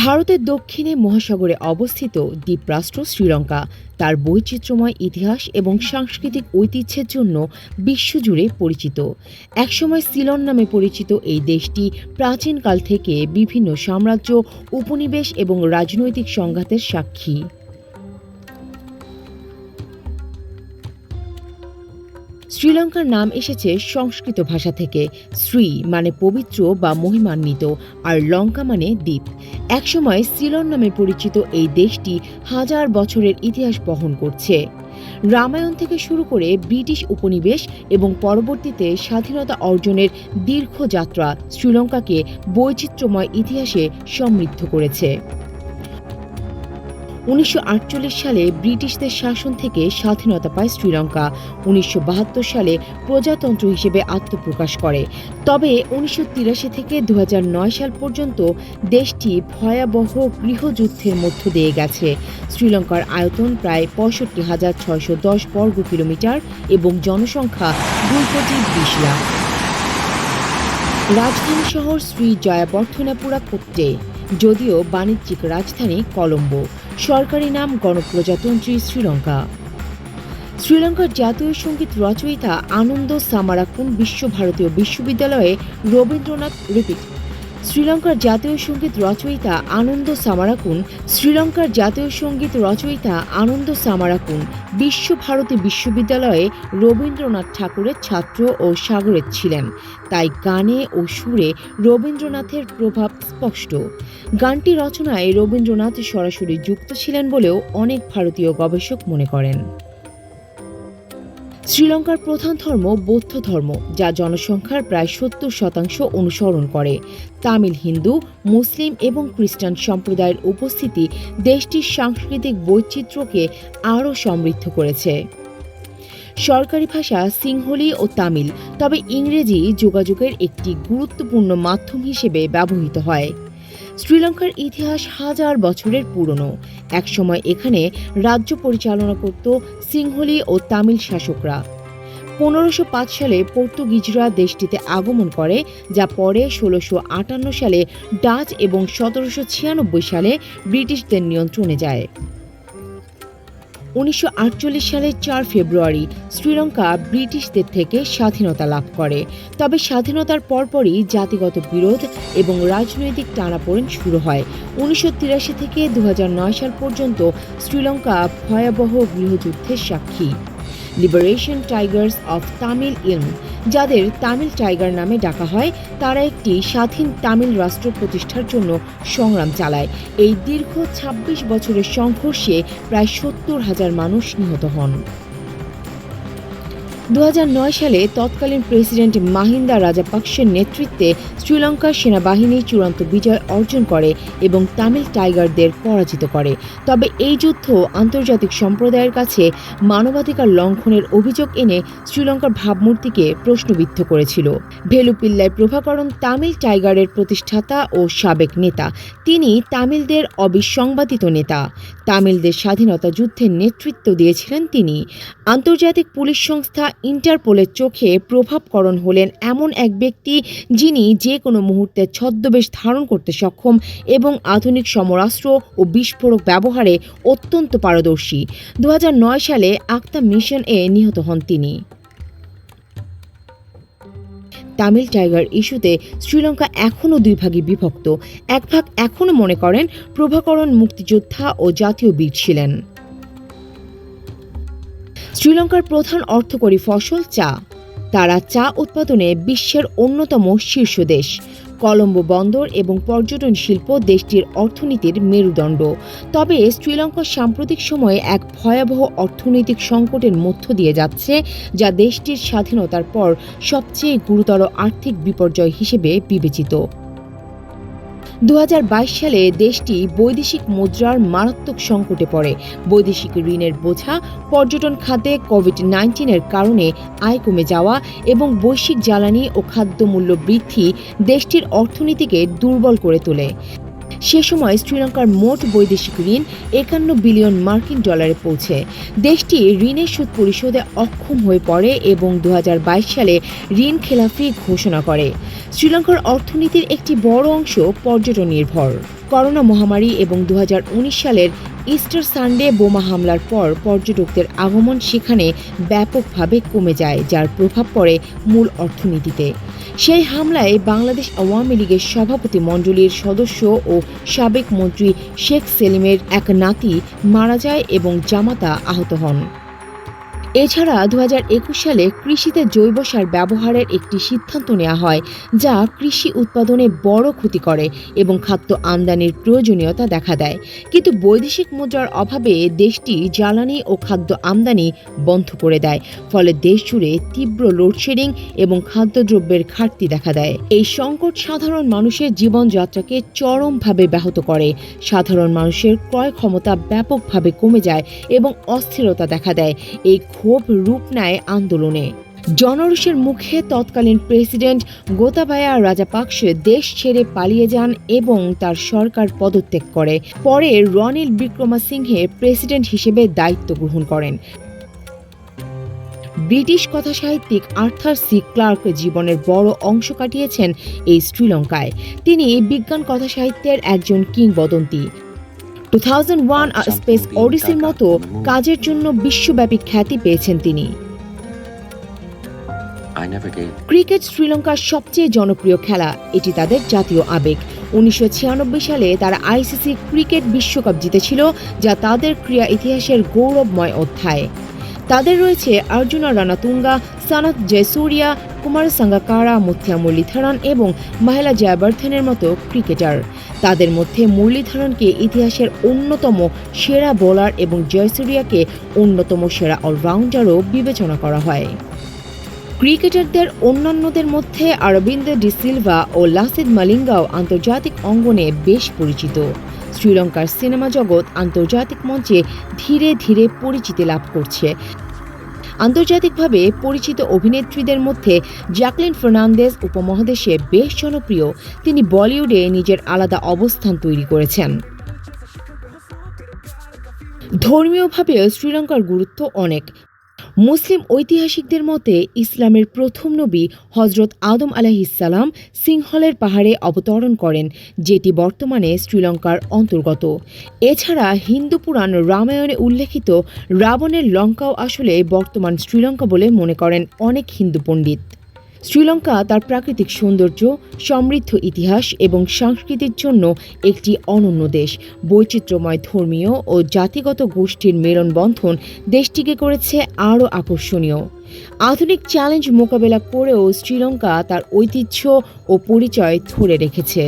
ভারতের দক্ষিণে মহাসাগরে অবস্থিত দ্বীপরাষ্ট্র শ্রীলঙ্কা। তার বৈচিত্র্যময় ইতিহাস এবং সাংস্কৃতিক ঐতিহ্যের জন্য বিশ্বজুড়ে পরিচিত। একসময় সিলন নামে পরিচিত এই দেশটি প্রাচীনকাল থেকে বিভিন্ন সাম্রাজ্য, উপনিবেশ এবং রাজনৈতিক সংঘাতের সাক্ষী। শ্রীলঙ্কার নাম এসেছে সংস্কৃত ভাষা থেকে। শ্রী মানে পবিত্র বা মহিমান্বিত, আর লঙ্কা মানে দ্বীপ। একসময় সিলন নামে পরিচিত এই দেশটি হাজার বছরের ইতিহাস বহন করছে। রামায়ণ থেকে শুরু করে ব্রিটিশ উপনিবেশ এবং পরবর্তীতে স্বাধীনতা অর্জনের দীর্ঘ যাত্রা শ্রীলঙ্কাকে বৈচিত্র্যময় ইতিহাসে সমৃদ্ধ করেছে। উনিশশো আটচল্লিশ সালে ব্রিটিশদের শাসন থেকে স্বাধীনতা পায় শ্রীলঙ্কা। উনিশশো বাহাত্তর সালে প্রজাতন্ত্র হিসেবে আত্মপ্রকাশ করে। তবে উনিশশো তিরাশি থেকে দু হাজার নয় সাল পর্যন্ত দেশটি ভয়াবহ গৃহযুদ্ধের মধ্য দিয়ে গেছে। শ্রীলঙ্কার আয়তন প্রায় পঁয়ষট্টি হাজার ছয়শো দশ বর্গ কিলোমিটার এবং জনসংখ্যা দুই কোটি বিশ লাখ। রাজধানী শহর শ্রী জয়াবর্ধনাপুরা কোট্টে যদিও বাণিজ্যিক রাজধানী কলম্বো। সরকারি নাম গণপ্রজাতন্ত্রী শ্রীলঙ্কা। শ্রীলঙ্কার জাতীয় সংগীত রচয়িতা আনন্দ সামারাকুন বিশ্বভারতীয় বিশ্ববিদ্যালয়ে রবীন্দ্রনাথ রিপিট শ্রীলঙ্কার জাতীয় সংগীত রচয়িতা আনন্দ সামারাকুন, শ্রীলঙ্কার জাতীয় সংগীত রচয়িতা আনন্দ সামারাকুন বিশ্বভারতী বিশ্ববিদ্যালয়ে রবীন্দ্রনাথ ঠাকুরের ছাত্র ও সাগরের ছিলেন। তাই গানে ও সুরে রবীন্দ্রনাথের প্রভাব স্পষ্ট। গানটি রচনায় রবীন্দ্রনাথ সরাসরি যুক্ত ছিলেন বলেও অনেক ভারতীয় গবেষক মনে করেন। শ্রীলঙ্কার প্রধান ধর্ম বৌদ্ধ ধর্ম, যা জনসংখ্যার প্রায় সত্তর শতাংশ অনুসরণ করে। তামিল হিন্দু, মুসলিম এবং খ্রিস্টান সম্প্রদায়ের উপস্থিতি দেশটির সাংস্কৃতিক বৈচিত্র্যকে আরও সমৃদ্ধ করেছে। সরকারি ভাষা সিংহলি ও তামিল, তবে ইংরেজি যোগাযোগের একটি গুরুত্বপূর্ণ মাধ্যম হিসেবে ব্যবহৃত হয়। শ্রীলঙ্কার ইতিহাস হাজার বছরের পুরনো। একসময় এখানে রাজ্য পরিচালনা করত সিংহলি ও তামিল শাসকরা। পনেরোশো পাঁচ সালে পর্তুগিজরা দেশটিতে আগমন করে, যা পরে ষোলোশো আটান্ন সালে ডাচ এবং সতেরোশো ছিয়ানব্বই সালে ব্রিটিশদের নিয়ন্ত্রণে যায়। উনিশশো আটচল্লিশ সালের চার ফেব্রুয়ারি শ্রীলঙ্কা ব্রিটিশদের থেকে স্বাধীনতা লাভ করে। তবে স্বাধীনতার পরপরই জাতিগত বিরোধ এবং রাজনৈতিক টানাপোড়েন শুরু হয়। উনিশশো তিরাশি থেকে দু হাজার নয় সাল পর্যন্ত শ্রীলঙ্কা ভয়াবহ গৃহযুদ্ধের সাক্ষী। লিবারেশন টাইগার্স অফ তামিল ইলম যাদের তামিল টাইগার নামে ডাকা হয়, তারা একটি স্বাধীন তামিল রাষ্ট্র প্রতিষ্ঠার জন্য সংগ্রাম চালায়। এই দীর্ঘ ২৬ বছরের সংঘর্ষে প্রায় সত্তর হাজার মানুষ নিহত হন। দু হাজার নয় সালে তৎকালীন প্রেসিডেন্ট মাহিন্দা রাজাপাকসের নেতৃত্বে শ্রীলঙ্কার সেনাবাহিনী চূড়ান্ত বিজয় অর্জন করে এবং তামিল টাইগারদের পরাজিত করে। তবে এই যুদ্ধ আন্তর্জাতিক সম্প্রদায়ের কাছে মানবাধিকার লঙ্ঘনের অভিযোগ এনে শ্রীলঙ্কার ভাবমূর্তিকে প্রশ্নবিদ্ধ করেছিল। ভেলুপিল্লায় প্রভাকরণ তামিল টাইগারের প্রতিষ্ঠাতা ও সাবেক নেতা। তিনি তামিলদের অবিসংবাদিত নেতা। তামিলদের স্বাধীনতা যুদ্ধের নেতৃত্ব দিয়েছিলেন তিনি। আন্তর্জাতিক পুলিশ সংস্থা ইন্টারপোলের চোখে প্রভাবকরণ হলেন এমন এক ব্যক্তি যিনি যে কোনো মুহূর্তে ছদ্মবেশ ধারণ করতে সক্ষম এবং আধুনিক সমরাস্ত্র ও বিস্ফোরক ব্যবহারে অত্যন্ত পারদর্শী। দু হাজার নয় সালে আক্তা মিশন এ নিহত হন তিনি। তামিল টাইগার ইস্যুতে শ্রীলঙ্কা এখনও দুই ভাগে বিভক্ত। এক ভাগ এখনও মনে করেন প্রভাকরণ মুক্তিযোদ্ধা ও জাতীয় বীর ছিলেন। শ্রীলঙ্কার প্রধান অর্থকরী ফসল চা। তারা চা উৎপাদনে বিশ্বের অন্যতম শীর্ষ দেশ। কলম্বো বন্দর এবং পর্যটন শিল্প দেশটির অর্থনীতির মেরুদণ্ড। তবে শ্রীলঙ্কা সাম্প্রতিক সময়ে এক ভয়াবহ অর্থনৈতিক সংকটের মধ্য দিয়ে যাচ্ছে, যা দেশটির স্বাধীনতার পর সবচেয়ে গুরুতর আর্থিক বিপর্যয় হিসেবে বিবেচিত। দু হাজার বাইশ সালে দেশটি বৈদেশিক মুদ্রার মারাত্মক সংকটে পড়ে। বৈদেশিক ঋণের বোঝা পর্যটন খাতে কোভিড নাইন্টিনের কারণে আয় কমে যাওয়া এবং বৈশ্বিক জ্বালানি ও খাদ্যমূল্য বৃদ্ধি দেশটির অর্থনীতিকে দুর্বল করে তোলে। সে সময় শ্রীলঙ্কার মোট বৈদেশিক ঋণ একান্ন বিলিয়ন মার্কিন ডলারে পৌঁছে। দেশটি ঋণের সুদ পরিশোধে অক্ষম হয়ে পড়ে এবং দু হাজার বাইশ সালে ঋণ খেলাফি ঘোষণা করে। শ্রীলঙ্কার অর্থনীতির একটি বড় অংশ পর্যটন নির্ভর। করোনা মহামারী এবং দু হাজার উনিশ সালের ইস্টার সানডে বোমা হামলার পর পর্যটকদের আগমন সেখানে ব্যাপকভাবে কমে যায়, যার প্রভাব পড়ে মূল অর্থনীতিতে। সেই হামলায় বাংলাদেশ আওয়ামী লীগের সভাপতি মণ্ডলীর সদস্য ও সাবেক মন্ত্রী শেখ সেলিমের এক নাতি মারা যায় এবং জামাতা আহত হন। এছাড়া দু হাজার একুশ সালে কৃষিতে জৈব সার ব্যবহারের একটি সিদ্ধান্ত নেওয়া হয়, যা কৃষি উৎপাদনে বড় ক্ষতি করে এবং খাদ্য আমদানির প্রয়োজনীয়তা দেখা দেয়। কিন্তু বৈদেশিক মুদ্রার অভাবে দেশটি জ্বালানি ও খাদ্য আমদানি বন্ধ করে দেয়, ফলে দেশ জুড়ে তীব্র লোডশেডিং এবং খাদ্যদ্রব্যের ঘাটতি দেখা দেয়। এই সংকট সাধারণ মানুষের জীবনযাত্রাকে চরমভাবে ব্যাহত করে। সাধারণ মানুষের ক্রয় ক্ষমতা ব্যাপকভাবে কমে যায় এবং অস্থিরতা দেখা দেয়। এই ক্ষোভ রূপ নেয় আন্দোলনে। জনরোষের মুখে তৎকালীন প্রেসিডেন্ট গোতাবায়া রাজাপাকসে দেশ ছেড়ে পালিয়ে যান এবং তার সরকার পদত্যাগ করে। পরে রনিল বিক্রমাসিংহে প্রেসিডেন্ট হিসেবে দায়িত্ব গ্রহণ করেন। ব্রিটিশ কথাসাহিত্যিক আর্থার সি ক্লার্ক জীবনের বড় অংশ কাটিয়েছেন এই শ্রীলঙ্কায়। তিনি বিজ্ঞান কথাসাহিত্যের একজন কিংবদন্তি। টু থাউজেন্ড ওয়ান স্পেস ওডিসির মতো কাজের জন্য বিশ্বব্যাপী খ্যাতি পেয়েছেন তিনি. ক্রিকেট শ্রীলঙ্কার সবচেয়ে জনপ্রিয় খেলা এটি তাদের জাতীয় আবেগ। উনিশশো ছিয়ানব্বই সালে তারা আইসিসি ক্রিকেট বিশ্বকাপ জিতেছিল যা তাদের ক্রীড়া ইতিহাসের গৌরবময় অধ্যায়। তাদের রয়েছে অর্জুনা রানাতুঙ্গা, সানাত জয়সুরিয়া, কুমার সাঙ্গাকারা, মুথিয়া মুরলীধরন এবং মাহেলা জয়াবর্ধনের মতো ক্রিকেটার। তাদের মধ্যে মুরলীধরনকে ইতিহাসের অন্যতম সেরা বোলার এবং জয়সুরিয়াকে অন্যতম সেরা অলরাউন্ডারও বিবেচনা করা হয়। ক্রিকেটারদের অন্যান্যদের মধ্যে অরবিন্দ ডি সিলভা ও লাসিদ মালিঙ্গাও আন্তর্জাতিক অঙ্গনে বেশ পরিচিত। শ্রীলঙ্কার সিনেমা জগৎ আন্তর্জাতিক মঞ্চে ধীরে ধীরে পরিচিতি লাভ করছে। আন্তর্জাতিকভাবে পরিচিত অভিনেত্রীদের মধ্যে জ্যাকলিন ফার্নান্দেজ উপমহাদেশে বেশ জনপ্রিয়। তিনি বলিউডে নিজের আলাদা অবস্থান তৈরি করেছেন। ধর্মীয়ভাবেও শ্রীলঙ্কার গুরুত্ব অনেক। মুসলিম ঐতিহাসিকদের মতে, ইসলামের প্রথম নবী হজরত আদম আলাহিসাল্লাম সিংহলের পাহাড়ে অবতরণ করেন, যেটি বর্তমানে শ্রীলঙ্কার অন্তর্গত। এছাড়া হিন্দু পুরাণ রামায়ণে উল্লেখিত রাবণের লঙ্কাও আসলে বর্তমান শ্রীলঙ্কা বলে মনে করেন অনেক হিন্দু পণ্ডিত। শ্রীলঙ্কা তার প্রাকৃতিক সৌন্দর্য, সমৃদ্ধ ইতিহাস এবং সংস্কৃতির জন্য একটি অনন্য দেশ। বৈচিত্র্যময় ধর্মীয় ও জাতিগত গোষ্ঠীর মেলনবন্ধন দেশটিকে করেছে আরও আকর্ষণীয়। আধুনিক চ্যালেঞ্জ মোকাবেলা করেও শ্রীলঙ্কা তার ঐতিহ্য ও পরিচয় ধরে রেখেছে।